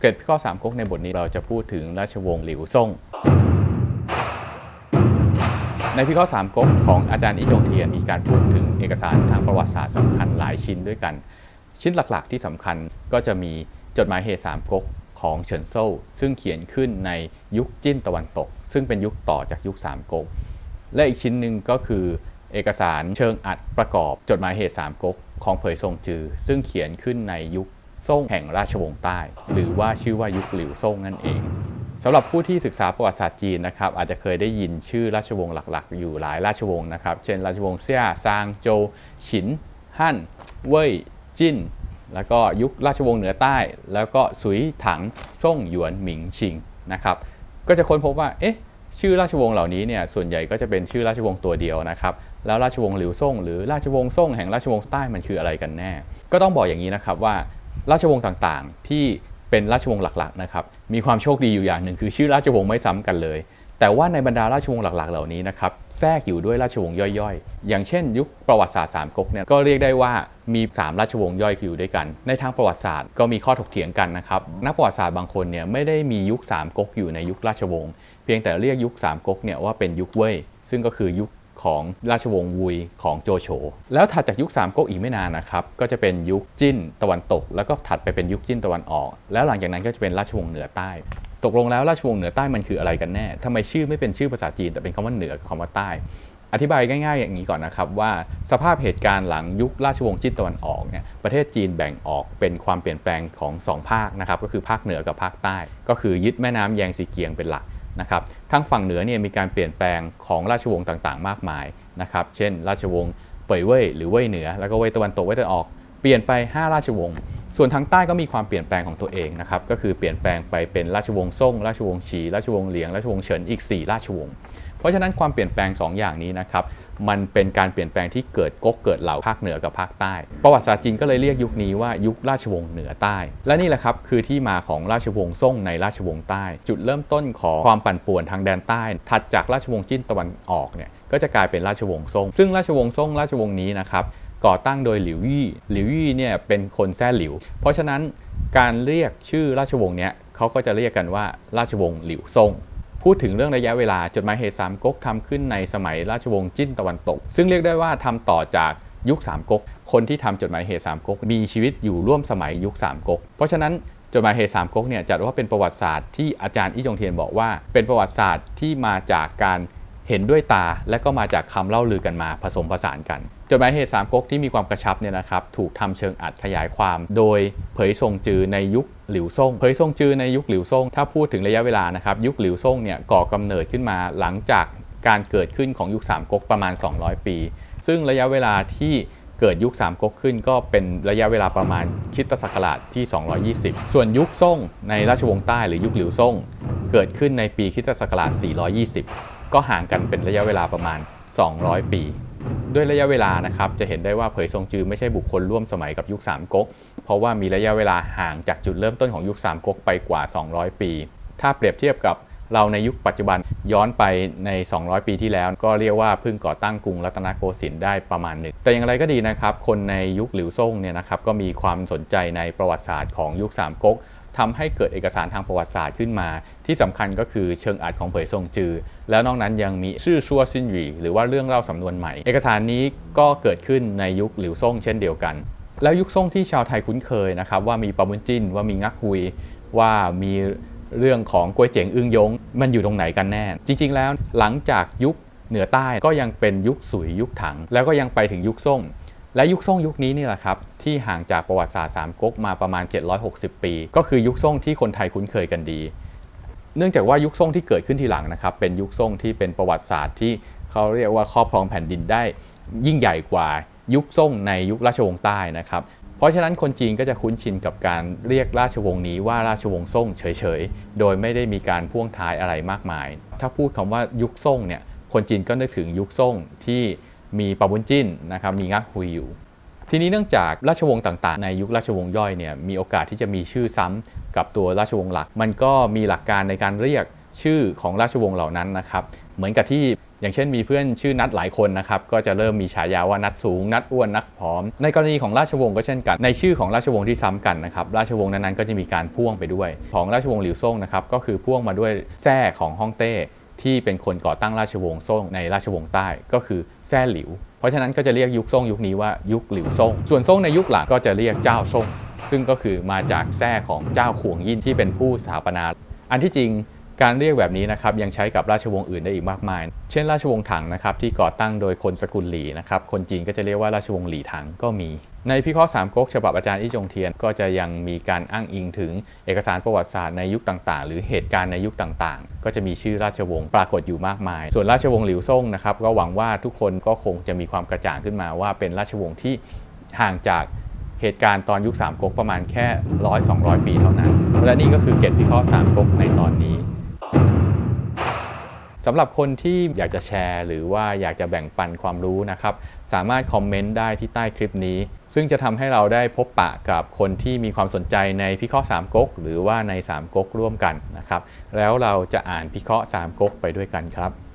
เกร็ดข้อสามก๊กในบทนี้เราจะพูดถึงราชวงศ์หลิวซ่ง ในพิข้อสามก๊กของอาจารย์อิจงเทียนมีการพูดถึงเอกสารทางประวัติศาสตร์สำคัญหลายชิ้นด้วยกัน ชิ้นหลักๆ ที่สำคัญก็จะมีจดหมายเหตุสามก๊กของเฉินโซ่ ซึ่งเขียนขึ้นในยุคจิ้นตะวันตก ซึ่งเป็นยุคต่อจากยุคสามก๊กและอีกชิ้นหนึ่งก็คือเอกสารเชิงอัดประกอบจดหมายเหตุสามก๊กของเผยทรงจือ ซึ่งเขียนขึ้นในยุค ซ่งแห่งราชวงศ์ใต้ หรือว่าชื่อว่ายุคหลิวซ่งนั่นเองสำหรับผู้ที่ศึกษาประวัติศาสตร์จีนนะครับอาจจะเคยได้ยินชื่อราชวงศ์หลักๆ อยู่หลายราชวงศ์นะครับ เช่น ราชวงศ์เซี่ยซางโจวฉินฮั่นเว่ยจิ้น แล้วก็ยุคราชวงศ์เหนือใต้ แล้วก็สุยถังซ่งหยวนหมิงชิงนะครับก็จะค้นพบว่าเอ๊ะชื่อราชวงศ์เหล่านี้เนี่ยส่วนใหญ่ก็จะเป็นชื่อราชวงศ์ตัวเดียวนะครับแล้วราชวงศ์หลิวซ่งหรือราชวงศ์ซ่งแห่งราชวงศ์ใต้มันคืออะไรกันแน่ ก็ต้องบอกอย่างนี้นะครับว่า ราชวงศ์ต่างๆ ที่เป็นราชวงศ์หลักๆนะครับมีความโชคดีอยู่อย่างหนึ่งคือชื่อราชวงศ์ไม่ซ้ำกันเลย แต่ว่าในบรรดาราชวงศ์หลักๆ เหล่านี้นะครับแทรกอยู่ด้วยราชวงศ์ย่อยๆ อย่างเช่น ยุคประวัติศาสตร์สามก๊กเนี่ยก็เรียกได้ว่ามี 3 ราชวงศ์ย่อยอยู่ด้วยกัน ในทางประวัติศาสตร์ก็มีข้อถกเถียงกันนะครับนักประวัติศาสตร์บางคนเนี่ยไม่ได้มียุค3ก๊กอยู่ในยุคราชวงศ์เพียงแต่เรียกยุค3ก๊กเนี่ยว่าเป็นยุคเว่ยซึ่งก็คือยุค ของราชวงศ์วุยของโจโฉแล้วถัดจากยุค3ก๊กอีกไม่นานนะครับก็จะเป็นยุคจิ้นตะวันตก แล้วก็ถัดไปเป็นยุคจิ้นตะวันออก แล้วหลังจากนั้นก็จะเป็นราชวงศ์เหนือใต้ตกลงแล้วราชวงศ์เหนือใต้มันคืออะไรกันแน่ทำไมชื่อไม่เป็นชื่อภาษาจีน แต่เป็นคำว่าเหนือกับคำว่าใต้ อธิบายง่ายๆ อย่างนี้ก่อนนะครับว่าสภาพเหตุการณ์หลังยุคราชวงศ์จิ้นตะวันออกเนี่ยประเทศจีนแบ่งออกเป็นความเปลี่ยนแปลงของสองภาคนะครับก็คือภาคเหนือกับภาคใต้ ก็คือยึดแม่น้ำแยงซีเกียงเป็นหลัก นะครับทั้งฝั่งเหนือเนี่ยมีการเปลี่ยนแปลงของราชวงศ์ต่างๆ มากมายนะครับ เช่น ราชวงศ์เป่ยเว่ยหรือเว่ยเหนือ แล้วก็เว่ยตะวันตกเว่ยตะวันออก เปลี่ยนไป 5 ราชวงศ์ ส่วนทางใต้ก็มีความเปลี่ยนแปลงของตัวเองนะครับ ก็คือเปลี่ยนแปลงไปเป็นราชวงศ์ซ่ง ราชวงศ์ฉี ราชวงศ์เหลียง ราชวงศ์เฉิน อีก 4 ราชวงศ์ ราะฉะนั้นความเปลี่ยนแปลง 2 อย่างนี้นะครับมันเป็นการเปลี่ยนแปลงที่เกิดก๊กเกิดเหล่าภาคเหนือกับภาคใต้ ประวัติศาสตร์จีนก็เลยเรียกยุคนี้ว่ายุคราชวงศ์เหนือใต้ และนี่แหละครับคือที่มาของราชวงศ์ซ่งในราชวงศ์ใต้ จุดเริ่มต้นของความปั่นป่วนทางแดนใต้ ถัดจากราชวงศ์จิ้นตะวันออกเนี่ยก็จะกลายเป็นราชวงศ์ซ่ง ซึ่งราชวงศ์ซ่งราชวงศ์นี้นะครับก่อตั้งโดยหลิวยี่ หลิวยี่เนี่ยเป็นคนแท้หลิว เพราะฉะนั้นการเรียกชื่อราชวงศ์เนี้ยเขาก็จะเรียกกันว่าราชวงศ์หลิวซ่ง พูดถึงเรื่องระยะเวลาจดหมายเหตุสามก๊กทำขึ้นในสมัยราชวงศ์จิ้นตะวันตก ซึ่งเรียกได้ว่าทำต่อจากยุคสามก๊กคนที่ทำจดหมายเหตุสามก๊กมีชีวิตอยู่ร่วมสมัยยุคสามก๊กเพราะฉะนั้นจดหมายเหตุสามก๊กเนี่ยจัดว่าเป็นประวัติศาสตร์ที่อาจารย์อิจงเทียนบอกว่า เป็นประวัติศาสตร์ที่มาจากการ เห็นด้วยตาและก็มาจากคำเล่าลือกันมาผสมผสานกัน จดหมายเหตุสามก๊กที่มีความกระชับเนี่ยนะครับถูกทำเชิงอัดขยายความ โดยเผยทรงจือในยุคหลิวซ่งเผยทรงจือในยุคหลิวซ่งถ้าพูดถึงระยะเวลานะครับยุคหลิวซ่งเนี่ยก่อกำเนิดขึ้นมาหลังจากการเกิดขึ้นของยุคสามก๊กประมาณ 200 ปี ซึ่งระยะเวลาที่เกิดยุคสามก๊กขึ้นก็เป็นระยะเวลาประมาณคริสตศักราชที่ 220 ส่วนยุคซ่งในราชวงศ์ใต้หรือยุคหลิวซ่งเกิดขึ้นในปีคริสตศักราช 420 ก็ห่างกันเป็นระยะเวลาประมาณ 200 ปี ด้วยระยะเวลานะครับจะเห็นได้ว่าเผยทรงจือไม่ใช่บุคคลร่วมสมัยกับยุคสามก๊กเพราะว่ามีระยะเวลาห่างจากจุดเริ่มต้นของยุคสามก๊กไปกว่า 200 ปี ถ้าเปรียบเทียบกับเราในยุคปัจจุบันย้อนไปใน 200 ปีที่แล้ว ก็เรียกว่าเพิ่งก่อตั้งกรุงรัตนโกสินทร์ได้ประมาณหนึ่งแต่อย่างไรก็ดีนะครับ คนในยุคหลิวซ่งเนี่ยนะครับก็มีความสนใจในประวัติศาสตร์ของยุคสามก๊ก ทำให้เกิดเอกสารทางประวัติศาสตร์ขึ้นมา ที่สำคัญก็คือเชิงอัดของเผยทรงจือ แล้วนอกนั้นยังมีชื่อชัวซินหยีหรือว่าเรื่องเล่าสำนวนใหม่ เอกสารนี้ก็เกิดขึ้นในยุคหลิวซ่งเช่นเดียวกัน แล้วยุคซ่งที่ชาวไทยคุ้นเคยนะครับว่ามีปาบุญจินว่ามีงักฮุย ว่ามีเรื่องของกวยเจ๋งอึ้งยง มันอยู่ตรงไหนกันแน่ จริง ๆ แล้วหลังจากยุคเหนือใต้ก็ยังเป็นยุคสุยยุคถัง แล้วก็ยังไปถึงยุคซ่ง และยุคซ่งยุคนี้นี่แหละครับที่ห่างจากประวัติศาสตร์สามก๊กมาประมาณ 760 ปี ก็คือยุคซ่งที่คนไทยคุ้นเคยกันดี เนื่องจากว่ายุคซ่งที่เกิดขึ้นทีหลังนะครับเป็นยุคซ่งที่เป็นประวัติศาสตร์ที่เขาเรียกว่าครอบครองแผ่นดินได้ ยิ่งใหญ่กว่ายุคซ่งในยุคราชวงศ์ใต้นะครับเพราะฉะนั้นคนจีนก็จะคุ้นชินกับการเรียกราชวงศ์นี้ว่าราชวงศ์ซ่งเฉยๆ โดยไม่ได้มีการพ่วงท้ายอะไรมากมาย ถ้าพูดคำว่ายุคซ่งเนี่ย คนจีนก็นึกถึงยุคซ่งที่ มีปาบุญจิ้นนะครับมีงักฮุยอยู่ ทีนี้เนื่องจากราชวงศ์ต่างๆ ในยุคราชวงศ์ย่อยเนี่ยมีโอกาสที่จะมีชื่อซ้ำกับตัวราชวงศ์หลัก มันก็มีหลักการในการเรียกชื่อของราชวงศ์เหล่านั้นนะครับเหมือนกับที่อย่างเช่นมีเพื่อนชื่อนัดหลายคนนะครับก็จะเริ่มมีฉายาว่านัดสูง นัดอ้วนนัดผอม ในกรณีของราชวงศ์ก็เช่นกัน ในชื่อของราชวงศ์ที่ซ้ำกันนะครับราชวงศ์นั้นๆก็จะมีการพ่วงไปด้วย ของราชวงศ์หลิวซ่งนะครับก็คือพ่วงมาด้วยแทร่ของฮ่องเต้ ที่เป็นคนก่อตั้งราชวงศ์ซ่งในราชวงศ์ใต้ก็คือแซ่หลิว เพราะฉะนั้นก็จะเรียกยุคซ่งยุคนี้ว่ายุคหลิวซ่ง ส่วนซ่งในยุคหลังก็จะเรียกเจ้าซ่ง ซึ่งก็คือมาจากแทร่ของเจ้าขวงยินที่เป็นผู้สถาปนา อันที่จริงการเรียกแบบนี้นะครับยังใช้กับราชวงศ์อื่นได้อีกมากมาย เช่น ราชวงศ์ถังนะครับที่ก่อตั้งโดยคนสกุลหลีนะครับคนจีนก็จะเรียกว่าราชวงศ์หลีถังก็มี ในพิเคราะห์สามก๊กฉบับอาจารย์อี้จงเทียน ก็จะยังมีการอ้างอิงถึงเอกสารประวัติศาสตร์ในยุคต่างๆ หรือเหตุการณ์ในยุคต่างๆ ก็จะมีชื่อราชวงศ์ปรากฏอยู่มากมาย ส่วนราชวงศ์หลิวซ่งนะครับก็หวังว่าทุกคนก็คงจะมีความกระจ่างขึ้นมาว่าเป็นราชวงศ์ที่ห่างจากเหตุการณ์ตอนยุคสามก๊กประมาณแค่ร้อยสองปีเท่านั้น และนี่ก็คือเกร็ดพิเคราะห์สามก๊กในตอนนี้ สำหรับคนที่อยากจะแชร์ หรือว่าอยากจะแบ่งปันความรู้นะครับ สามารถคอมเมนต์ได้ที่ใต้คลิปนี้ ซึ่งจะทำให้เราได้พบปะกับคนที่มีความสนใจในพิเคราะห์สามก๊กหรือว่าในสามก๊กร่วมกันนะครับ แล้วเราจะอ่านพิเคราะห์สามก๊กไปด้วยกันครับ